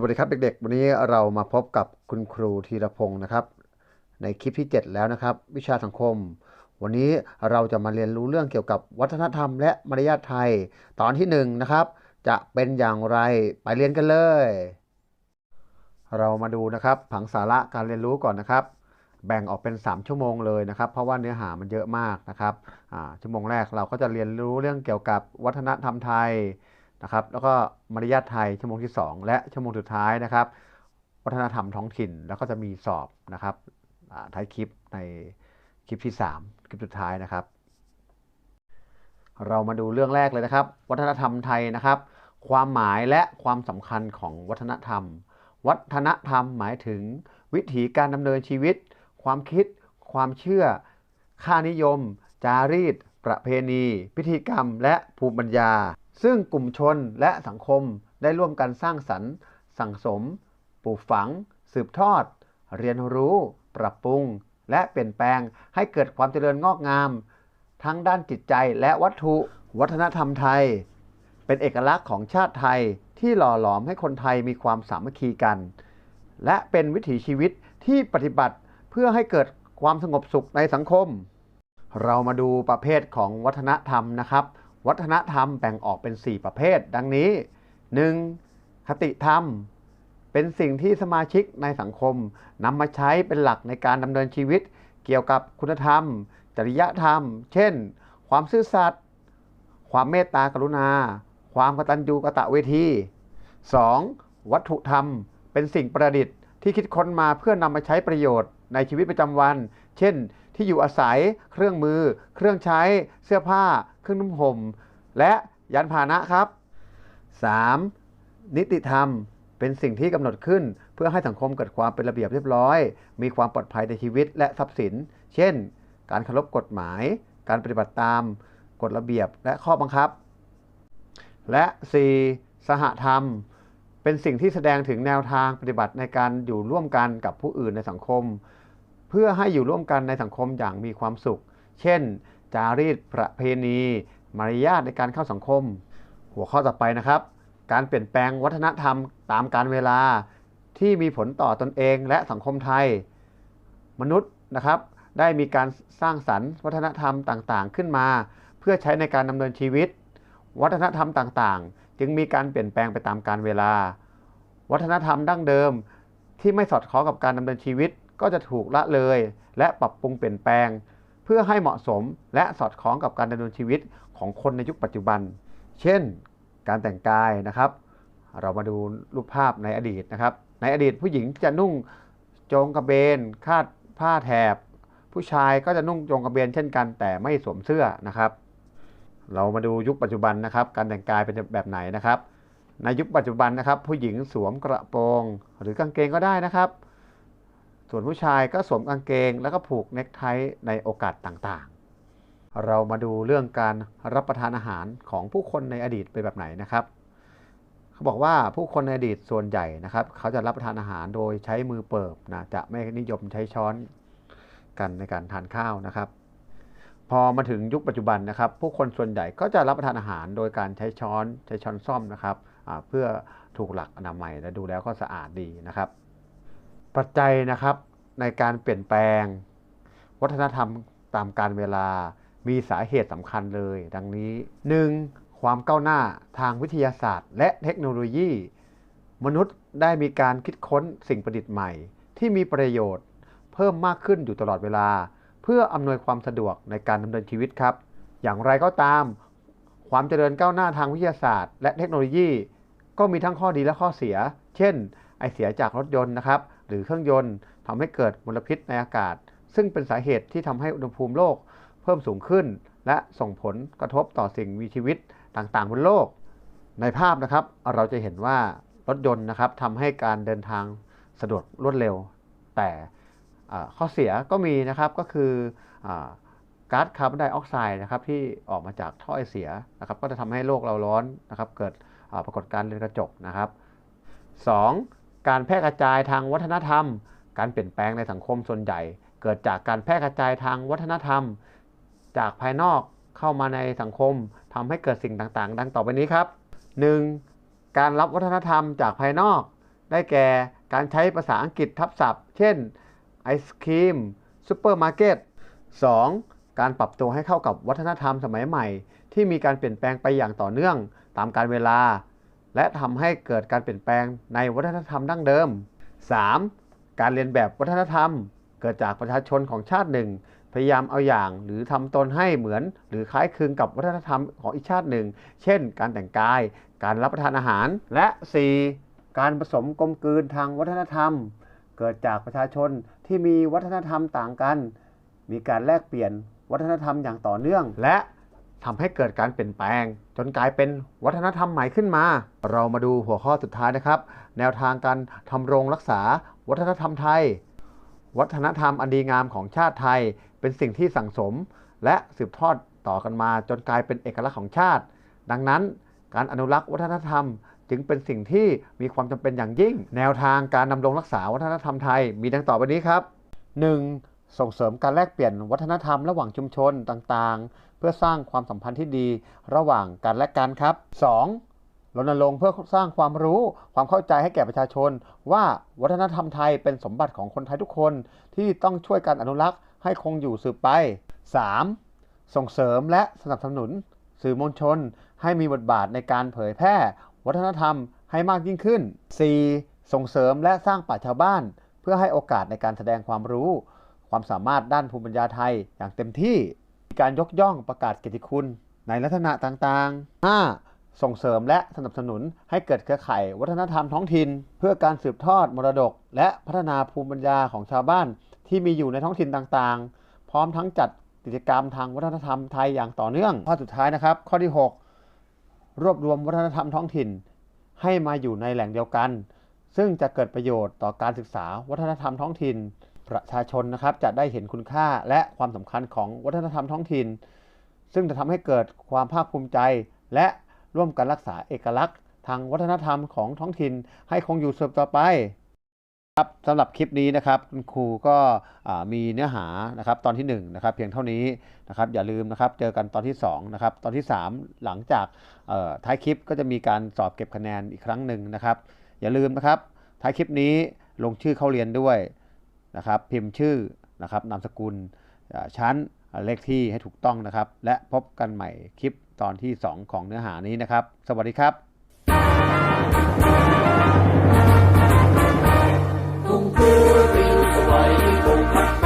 วัสดีครับเด็กๆ วันนี้เรามาพบกับคุณครูธีรพงศ์นะครับ ในคลิปที่ 7 แล้วนะครับ วิชาสังคม วันนี้เราจะมาเรียนรู้เรื่องเกี่ยวกับวัฒนธรรม และมารยาทไทย ตอนที่1นงนะครับ จะเป็นอย่างไรไปเรียนกันเลย เรามาดูนะครับผังสาระการเรียนรู้ก่อนนะครับ แบ่งออกเป็น 3 ชั่วโมงเลยนะครับ เพราะว่าเนื้อหามันเยอะมากนะครับชั่วโมงแรกเราก็จะเรียนรู้เรื่องเกี่ยวกับวัฒนธรรมไทย นะครับ แล้วก็มารยาทไทยชั่วโมงที่ 2 และชั่วโมงสุดท้ายนะครับ วัฒนธรรมท้องถิ่นแล้วก็จะมีสอบนะครับท้ายคลิปในคลิปที่ 3 คลิปสุดท้ายนะครับ เรามาดูเรื่องแรกเลยนะครับ วัฒนธรรมไทยนะครับ ความหมายและความสำคัญของวัฒนธรรม วัฒนธรรมหมายถึง วิถีการดำเนินชีวิต ความคิด ความเชื่อ ค่านิยม จารีต ประเพณี พิธีกรรม และภูมิปัญญา ซึ่งกลุ่มชนและสังคมได้ร่วมกันสร้างสรรค์ สั่งสม ปลูกฝัง สืบทอด เรียนรู้ ปรับปรุง และเปลี่ยนแปลงให้เกิดความเจริญงอกงาม ทั้งด้านจิตใจและวัตถุวัฒนธรรมไทย เป็นเอกลักษณ์ของชาติไทยที่หล่อหลอมให้คนไทยมีความสามัคคีกัน และเป็นวิถีชีวิตที่ปฏิบัติเพื่อให้เกิดความสงบสุขในสังคม เรามาดูประเภทของวัฒนธรรมนะครับ วัฒนธรรมแบ่งออกเป็น 4 ประเภท ดังนี้ 1. คติธรรม เป็นสิ่งที่สมาชิกในสังคมนำมาใช้เป็นหลักในการดำเนินชีวิต เกี่ยวกับคุณธรรม จริยธรรม เช่น ความซื่อสัตย์ความเมตตากรุณา ความกตัญญูกตะเวที 2. วัตถุธรรม เป็นสิ่งประดิษฐ์ที่คิดค้นมาเพื่อนำมาใช้ประโยชน์ในชีวิตประจำวัน เช่น ที่อยู่อาศัย เครื่องมือ เครื่องใช้ เสื้อผ้า รื่องนุ่มห่ม และยานพาหนะครับ 3. นิติธรรมเป็นสิ่งที่กำหนดขึ้น เพื่อให้สังคมเกิดความเป็นระเบียบเรียบร้อย มีความปลอดภัยในชีวิตและทรัพย์สิน เช่น การเคารพกฎหมาย การปฏิบัติตามกฎระเบียบและข้อบังคับ และ 4. สหธรรม เป็นสิ่งที่แสดงถึงแนวทางปฏิบัติในการอยู่ร่วมกันกับผู้อื่นในสังคม เพื่อให้อยู่ร่วมกันในสังคมอย่างมีความสุข เช่น จารีตประเพณี มารยาทในการเข้าสังคม หัวข้อต่อไปนะครับ การเปลี่ยนแปลงวัฒนธรรมตามกาลเวลาที่มีผลต่อตนเองและสังคมไทย มนุษย์นะครับได้มีการสร้างสรรค์วัฒนธรรมต่างๆ ขึ้นมา เพื่อใช้ในการดำเนินชีวิต วัฒนธรรมต่างๆ จึงมีการเปลี่ยนแปลงไปตามกาลเวลา วัฒนธรรมดั้งเดิม ที่ไม่สอดคล้องกับการดำเนินชีวิตก็จะถูกละเลย และปรับปรุงเปลี่ยนแปลง พื่อให้เหมาะสมและสอดคล้องกับการดำเนินชีวิตของคนในยุคปัจจุบัน เช่น การแต่งกายนะครับ เรามาดูรูปภาพในอดีตนะครับ ในอดีตผู้หญิงจะนุ่งโจงกระเบน คาดผ้าแถบ ผู้ชายก็จะนุ่งโจงกระเบนเช่นกัน แต่ไม่สวมเสื้อนะครับ เรามาดูยุคปัจจุบันนะครับ การแต่งกายเป็นแบบไหนนะครับ ในยุคปัจจุบันนะครับ ผู้หญิงสวมกระโปรง หรือกางเกงก็ได้นะครับ ส่วนผู้ชายก็สวมกางเกงแล้วก็ผูกเน็กไทในโอกาสต่างๆ เรามาดูเรื่องการรับประทานอาหารของผู้คนในอดีตเป็นแบบไหนนะครับ เขาบอกว่าผู้คนในอดีตส่วนใหญ่นะครับ เขาจะรับประทานอาหารโดยใช้มือเปิบนะจะไม่นิยมใช้ช้อนกันในการทานข้าวนะครับ พอมาถึงยุคปัจจุบันนะครับ ผู้คนส่วนใหญ่ก็จะรับประทานอาหารโดยการใช้ช้อนใช้ช้อนซ่อมนะครับเพื่อถูกหลักอนามัยและดูแล้วก็สะอาดดีนะครับ ปัจจัยนะครับในการเปลี่ยนแปลง วัฒนธรรมตามการเวลามีสาเหตุสำคัญเลย ดังนี้ 1. ความก้าวหน้าทางวิทยาศาสตร์ และเทคโนโลยี มนุษย์ได้มีการคิดค้นสิ่งประดิษฐ์ใหม่ ที่มีประโยชน์ เพิ่มมากขึ้นอยู่ตลอดเวลา เพื่ออำนวยความสะดวกในการดำเนินชีวิตครับ อย่างไรก็ตาม ความเจริญก้าวหน้าทางวิทยาศาสตร์ และเทคโนโลยี ก็มีทั้งข้อดีและข้อเสีย เช่น ไอเสียจากรถยนต์นะครับ หรือเครื่องยนต์ทำให้เกิดมลพิษในอากาศ ซึ่งเป็นสาเหตุที่ทำให้อุณหภูมิโลก เพิ่มสูงขึ้น และส่งผลกระทบต่อสิ่งมีชีวิตต่างๆบนโลก ในภาพนะครับเราจะเห็นว่ารถยนต์นะครับทำให้การเดินทางสะดวกรวดเร็ว แต่ข้อเสียก็มีนะครับก็คืออก๊าซคาร์บอนไดออกไซด์นะครับที่ออกมาจากท่อไอเสียนะครับก็จะทำให้โลกเราร้อนนะครับเกิดปรากฏการณ์เรือนกระจกนะครับ 2. การแพร่กระจายทางวัฒนธรรม การเปลี่ยนแปลงในสังคมส่วนใหญ่ เกิดจากการแพร่กระจายทางวัฒนธรรม จากภายนอกเข้ามาในสังคมทำให้เกิดสิ่งต่างๆ ดังต่อไปนี้ครับ 1. การรับวัฒนธรรมจากภายนอก ได้แก่การใช้ภาษาอังกฤษทับศัพท์ เช่นไอศครีมซูเปอร์มาร์เก็ต 2. การปรับตัวให้เข้ากับวัฒนธรรมสมัยใหม่ ที่มีการเปลี่ยนแปลงไปอย่างต่อเนื่อง ตามกาลเวลา และทำให้เกิดการเปลี่ยนแปลงในวัฒนธรรมดั้งเดิม 3. การเรียนแบบวัฒนธรรม เกิดจากประชาชนของชาติหนึ่ง พยายามเอาอย่างหรือทำตนให้เหมือน หรือคล้ายคลึงกับวัฒนธรรมของอีกชาติหนึ่ง เช่น การแต่งกาย การรับประทานอาหาร และ 4. การผสมกลมกลืนทางวัฒนธรรม เกิดจากประชาชนที่มีวัฒนธรรมต่างกัน มีการแลกเปลี่ยนวัฒนธรรมอย่างต่อเนื่อง และ ทำให้เกิดการเปลี่ยนแปลง จนกลายเป็นวัฒนธรรมใหม่ขึ้นมา เรามาดูหัวข้อสุดท้ายนะครับ แนวทางการทำรงรักษาวัฒนธรรมไทย วัฒนธรรมอันดีงามของชาติไทย เป็นสิ่งที่สั่งสม และสืบทอดต่อกันมา จนกลายเป็นเอกลักษณ์ของชาติ ดังนั้น การอนุรักษ์วัฒนธรรม จึงเป็นสิ่งที่มีความจำเป็นอย่างยิ่ง แนวทางการดำรงรักษาวัฒนธรรมไทย มีดังต่อไปนี้ครับ 1. ส่งเสริมการแลกเปลี่ยนวัฒนธรรมระหว่างชุมชนต่างๆ เพื่อสร้างความสัมพันธ์ที่ดีระหว่างกันและกันครับ 2. รณรงค์เพื่อสร้างความรู้ความเข้าใจให้แก่ประชาชน ว่าวัฒนธรรมไทยเป็นสมบัติของคนไทยทุกคนที่ต้องช่วยกันอนุรักษ์ให้คงอยู่สืบไป 3. ส่งเสริมและสนับสนุน สื่อมวลชน ให้มีบทบาทในการเผยแพร่ วัฒนธรรมให้มากยิ่งขึ้น 4. ส่งเสริมและสร้างป่าชชาวบ้าน เพื่อให้โอกาสในการแสดงความรู้ ความสามารถด้านภูมิปัญญาไทยอย่างเต็มที่ มีการยกย่องประกาศเกียรติคุณในลักษณะต่างๆ 5. ส่งเสริมและสนับสนุนให้เกิดเครือข่ายวัฒนธรรมท้องถิ่น เพื่อการสืบทอดมรดก และพัฒนาภูมิปัญญาของชาวบ้านที่มีอยู่ในท้องถิ่นต่างๆ พร้อมทั้งจัดกิจกรรมทางวัฒนธรรมไทยอย่างต่อเนื่อง ข้อสุดท้ายนะครับ ข้อที่ 6 รวบรวมวัฒนธรรมท้องถิ่น ให้มาอยู่ในแหล่งเดียวกัน ซึ่งจะเกิดประโยชน์ต่อการศึกษาวัฒนธรรมท้องถิ่น ประชาชนนะครับจะได้เห็นคุณค่าและความสำคัญของวัฒนธรรมท้องถิ่น ซึ่งจะทำให้เกิดความภาคภูมิใจ และร่วมกันรักษาเอกลักษณ์ ทางวัฒนธรรมของท้องถิ่นให้คงอยู่สืบต่อไปครับสำหรับคลิปนี้นะครับคุณครูก็มีเนื้อหานะครับตอนที่1นะครับเพียงเท่านี้นะครับอย่าลืมนะครับเจอกันตอนที่2นะครับตอนที่ 3 หลังจากท้ายคลิปก็จะมีการสอบเก็บคะแนนอีกครั้งหนึ่งนะครับ อย่าลืมนะครับท้ายคลิปนี้ลงชื่อเข้าเรียนด้วยะครับพิมพ์ชื่อนะครับนามสกุลชั้นเลขที่ให้ถูกต้องนะครับ และพบกันใหม่คลิปตอนที่ 2 ของเนื้อหานี้นะครับ สวัสดีครับคงคือริ้วสบายคงพัดไป